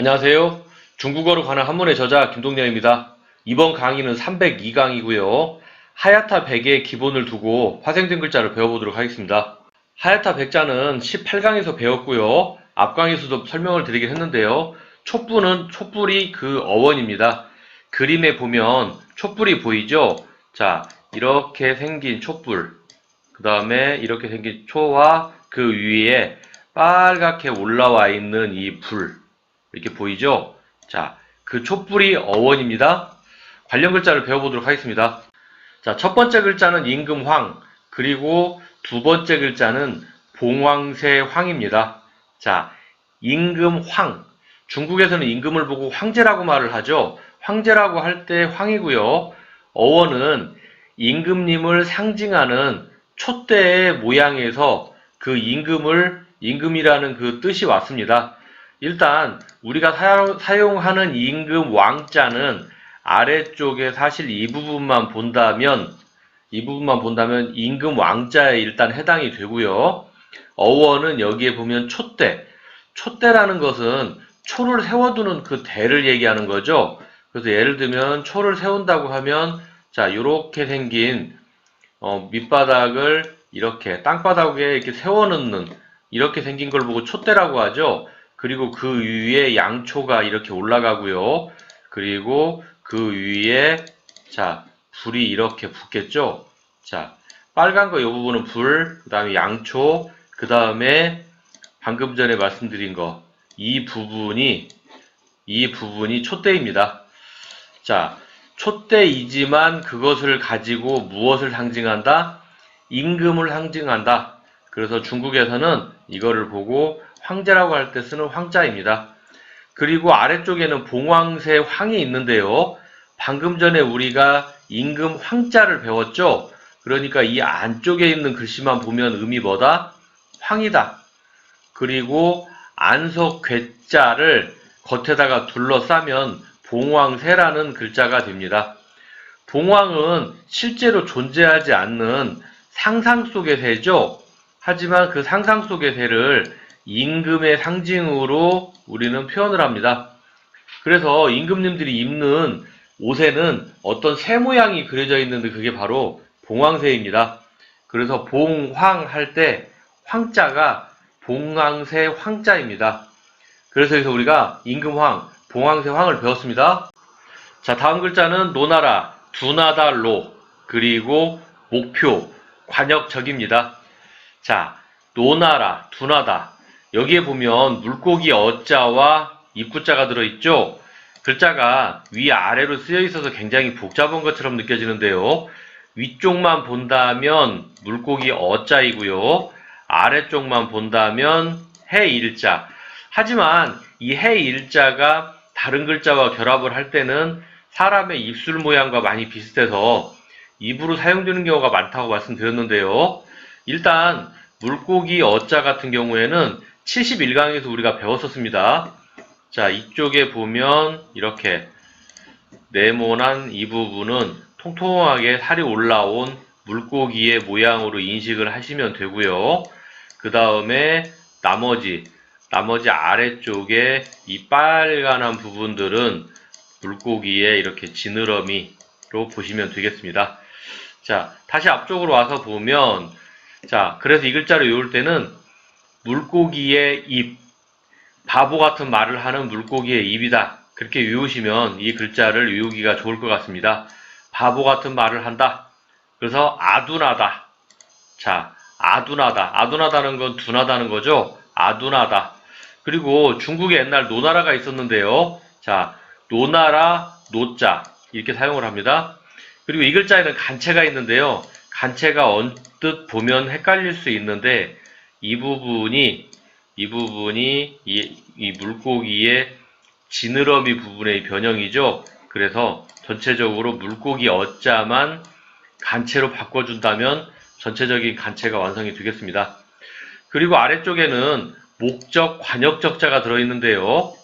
안녕하세요. 중국어로 관한 한문의 저자 김동렬입니다. 이번 강의는 302강이고요. 하야타 100의 기본을 두고 파생된 글자를 배워보도록 하겠습니다. 하야타 100자는 18강에서 배웠고요. 앞강에서도 설명을 드리긴 했는데요. 촛불은 촛불이 그 어원입니다. 그림에 보면 촛불이 보이죠? 자, 이렇게 생긴 촛불. 그 다음에 이렇게 생긴 초와 그 위에 빨갛게 올라와 있는 이 불. 이렇게 보이죠? 자, 그 촛불이 어원입니다. 관련 글자를 배워보도록 하겠습니다. 자, 첫 번째 글자는 임금황, 그리고 두 번째 글자는 봉황새황입니다. 자, 임금황. 중국에서는 임금을 보고 황제라고 말을 하죠. 황제라고 할 때 황이고요. 어원은 임금님을 상징하는 촛대의 모양에서 그 임금을 임금이라는 그 뜻이 왔습니다. 일단 우리가 사용, 하는 임금 왕자는 아래쪽에 사실 이 부분만 본다면 이 부분만 본다면 임금 왕자에 일단 해당이 되고요. 어원은 여기에 보면 촛대. 촛대라는 것은 초를 세워두는 그 대를 얘기하는 거죠. 그래서 예를 들면 초를 세운다고 하면 자 이렇게 생긴 어, 밑바닥을 이렇게 땅바닥에 이렇게 세워놓는 이렇게 생긴 걸 보고 촛대라고 하죠. 그리고 그 위에 양초가 이렇게 올라가고요. 그리고 그 위에 자 불이 이렇게 붙겠죠. 자 빨간 거 이 부분은 불, 그 다음에 양초, 그 다음에 방금 전에 말씀드린 거 이 부분이 이 부분이 촛대입니다. 자 촛대이지만 그것을 가지고 무엇을 상징한다? 임금을 상징한다. 그래서 중국에서는 이거를 보고 황제라고 할 때 쓰는 황자입니다. 그리고 아래쪽에는 봉황새 황이 있는데요. 방금 전에 우리가 임금 황자를 배웠죠. 그러니까 이 안쪽에 있는 글씨만 보면 의미 뭐다? 황이다. 그리고 안석 괴자를 겉에다가 둘러싸면 봉황새라는 글자가 됩니다. 봉황은 실제로 존재하지 않는 상상 속의 새죠. 하지만 그 상상 속의 새를 임금의 상징으로 우리는 표현을 합니다. 그래서 임금님들이 입는 옷에는 어떤 새 모양이 그려져 있는데 그게 바로 봉황새입니다. 그래서 봉황 할 때 황자가 봉황새 황자입니다. 그래서 여기서 우리가 임금황, 봉황새 황을 배웠습니다. 자, 다음 글자는 노나라, 두나다 로, 그리고 목표, 관역적입니다. 자, 노나라, 두나다. 여기에 보면 물고기 어자와 입구자가 들어있죠? 글자가 위아래로 쓰여 있어서 굉장히 복잡한 것처럼 느껴지는데요. 위쪽만 본다면 물고기 어자이고요. 아래쪽만 본다면 해 일자. 하지만 이 해 일자가 다른 글자와 결합을 할 때는 사람의 입술 모양과 많이 비슷해서 입으로 사용되는 경우가 많다고 말씀드렸는데요. 일단 물고기 어자 같은 경우에는 71강에서 우리가 배웠었습니다. 자, 이쪽에 보면 이렇게 네모난 이 부분은 통통하게 살이 올라온 물고기의 모양으로 인식을 하시면 되고요. 그 다음에 나머지 나머지 아래쪽에 이 빨간한 부분들은 물고기의 이렇게 지느러미로 보시면 되겠습니다. 자, 다시 앞쪽으로 와서 보면 자, 그래서 이 글자를 외울 때는 물고기의 입, 바보 같은 말을 하는 물고기의 입이다. 그렇게 외우시면 이 글자를 외우기가 좋을 것 같습니다. 바보 같은 말을 한다. 그래서 아둔하다. 자, 아둔하다. 아둔하다는 건 둔하다는 거죠. 아둔하다. 그리고 중국에 옛날 노나라가 있었는데요. 자, 노나라, 노자 이렇게 사용을 합니다. 그리고 이 글자에는 간체가 있는데요. 간체가 언뜻 보면 헷갈릴 수 있는데 이 부분이 이 부분이 이, 이 물고기의 지느러미 부분의 변형이죠. 그래서 전체적으로 물고기 어자만 간체로 바꿔준다면 전체적인 간체가 완성이 되겠습니다. 그리고 아래쪽에는 목적, 관역적자가 들어있는데요.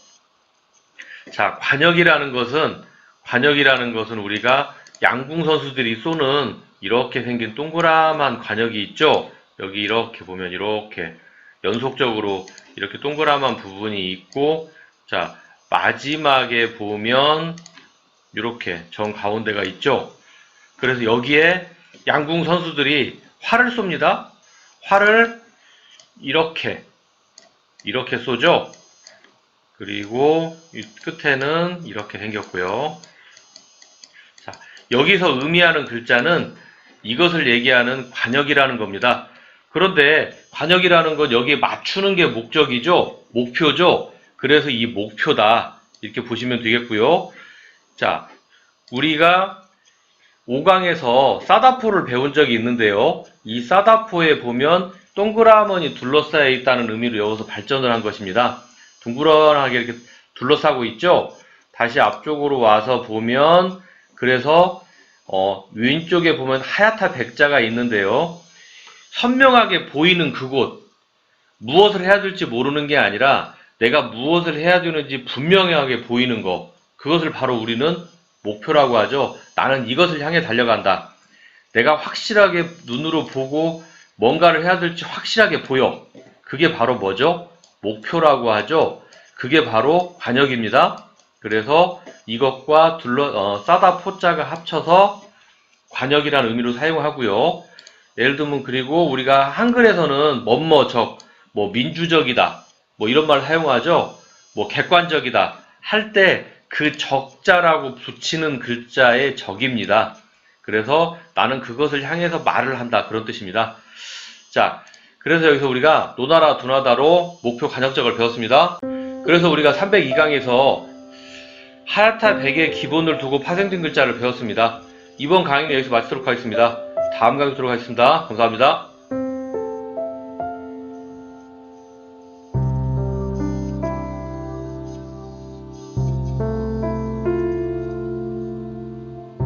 자, 관역이라는 것은, 관역이라는 것은 우리가 양궁 선수들이 쏘는 이렇게 생긴 동그라만 관역이 있죠? 여기 이렇게 보면 이렇게 연속적으로 이렇게 동그라만 부분이 있고, 자, 마지막에 보면 이렇게 정 가운데가 있죠. 그래서 여기에 양궁 선수들이 활을 쏩니다. 활을 이렇게 이렇게 쏘죠. 그리고 이 끝에는 이렇게 생겼고요. 자, 여기서 의미하는 글자는 이것을 얘기하는 관역이라는 겁니다. 그런데 관역이라는 건 여기에 맞추는 게 목적이죠. 목표죠. 그래서 이 목표다. 이렇게 보시면 되겠고요. 자, 우리가 5강에서 사다포를 배운 적이 있는데요. 이 사다포에 보면 동그라머니 둘러싸여 있다는 의미로 여기서 발전을 한 것입니다. 둥그런하게 이렇게 둘러싸고 있죠. 다시 앞쪽으로 와서 보면 그래서 어, 왼쪽에 보면 하얗다 백자가 있는데요. 선명하게 보이는 그곳 무엇을 해야 될지 모르는 게 아니라 내가 무엇을 해야 되는지 분명하게 보이는 것 그것을 바로 우리는 목표라고 하죠. 나는 이것을 향해 달려간다. 내가 확실하게 눈으로 보고 뭔가를 해야 될지 확실하게 보여. 그게 바로 뭐죠? 목표라고 하죠. 그게 바로 관역입니다. 그래서 이것과 둘러 어, 싸다 포자가 합쳐서 관역이라는 의미로 사용하고요. 예를 들면 그리고 우리가 한글에서는 뭐뭐적, 뭐 민주적이다, 뭐 이런 말 사용하죠. 뭐 객관적이다 할 때 그 적자라고 붙이는 글자의 적입니다. 그래서 나는 그것을 향해서 말을 한다 그런 뜻입니다. 자, 그래서 여기서 우리가 노나라 두나다로 목표 관역적을 배웠습니다. 그래서 우리가 302강에서 하야타 100의 기본을 두고 파생된 글자를 배웠습니다. 이번 강의는 여기서 마치도록 하겠습니다. 다음 강의 도록 하겠습니다. 감사합니다.